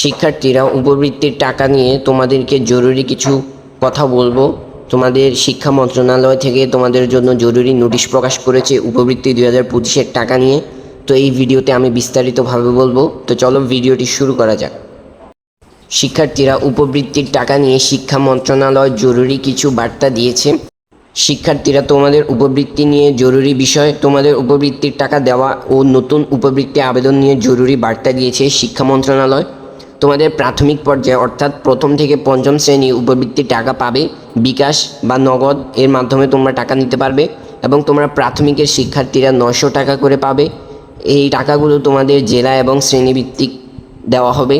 শিক্ষার্থীরা উপবৃত্তির টাকা নিয়ে তোমাদেরকে জরুরি কিছু কথা বলব। তোমাদের শিক্ষা মন্ত্রণালয় থেকে তোমাদের জন্য জরুরি নোটিশ প্রকাশ করেছে উপবৃত্তি দুই হাজার পঁচিশের টাকা নিয়ে। তো এই ভিডিওতে আমি বিস্তারিতভাবে বলব। তো চলো ভিডিওটি শুরু করা যাক। শিক্ষার্থীরা উপবৃত্তির টাকা নিয়ে শিক্ষা মন্ত্রণালয় জরুরি কিছু বার্তা দিয়েছে। শিক্ষার্থীরা, তোমাদের উপবৃত্তি নিয়ে জরুরি বিষয় তোমাদের উপবৃত্তির টাকা দেওয়া ও নতুন উপবৃত্তি আবেদন নিয়ে জরুরি বার্তা দিয়েছে শিক্ষা মন্ত্রণালয়। তোমাদের প্রাথমিক পর্যায়ে, অর্থাৎ প্রথম থেকে পঞ্চম শ্রেণি উপবৃত্তির টাকা পাবে বিকাশ বা নগদ, এর মাধ্যমে তোমরা টাকা নিতে পারবে এবং তোমরা প্রাথমিকের শিক্ষার্থীরা নশো টাকা করে পাবে। এই টাকাগুলো তোমাদের জেলা এবং শ্রেণীভিত্তিক দেওয়া হবে।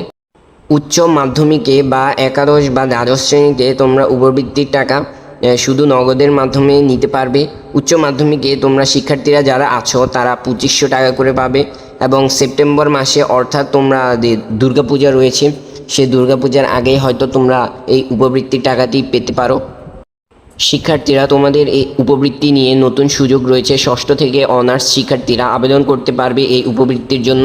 উচ্চ মাধ্যমিকে বা একাদশ বা দ্বাদশ শ্রেণীতে তোমরা উপবৃত্তির টাকা শুধু নগদের মাধ্যমে নিতে পারবে। উচ্চ মাধ্যমিকে তোমরা শিক্ষার্থীরা যারা আছো, তারা পঁচিশশো টাকা করে পাবে। এবং সেপ্টেম্বর মাসে অর্থাৎ তোমরা দুর্গাপূজা রয়েছে সেই দুর্গাপূজার আগেই হয়তো তোমরা এই উপবৃত্তির টাকাটি পেতে পারো। শিক্ষার্থীরা, তোমাদের এই উপবৃত্তি নিয়ে নতুন সুযোগ রয়েছে। ষষ্ঠ থেকে অনার্স শিক্ষার্থীরা আবেদন করতে পারবে এই উপবৃত্তির জন্য।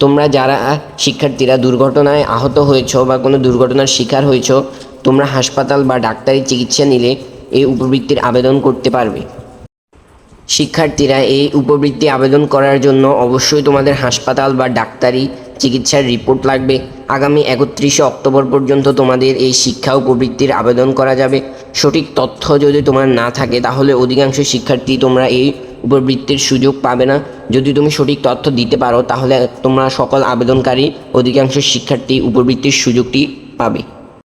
তোমরা যারা শিক্ষার্থীরা দুর্ঘটনায় আহত হয়েছো বা কোনো দুর্ঘটনার শিকার হয়েছো, তোমরা হাসপাতাল বা ডাক্তারি চিকিৎসা নিলে এই উপবৃত্তির আবেদন করতে পারবে। শিক্ষার্থীরা এই উপবৃত্তি আবেদন করার জন্য অবশ্যই তোমাদের হাসপাতাল বা ডাক্তারি চিকিৎসার রিপোর্ট লাগবে। আগামী একত্রিশে অক্টোবর পর্যন্ত তোমাদের এই শিক্ষা উপবৃত্তির আবেদন করা যাবে। সঠিক তথ্য যদি তোমার না থাকে, তাহলে অধিকাংশ শিক্ষার্থী তোমরা এই উপবৃত্তির সুযোগ পাবে না। যদি তুমি সঠিক তথ্য দিতে পারো, তাহলে তোমরা সকল আবেদনকারী অধিকাংশ শিক্ষার্থী উপবৃত্তির সুযোগটি পাবে।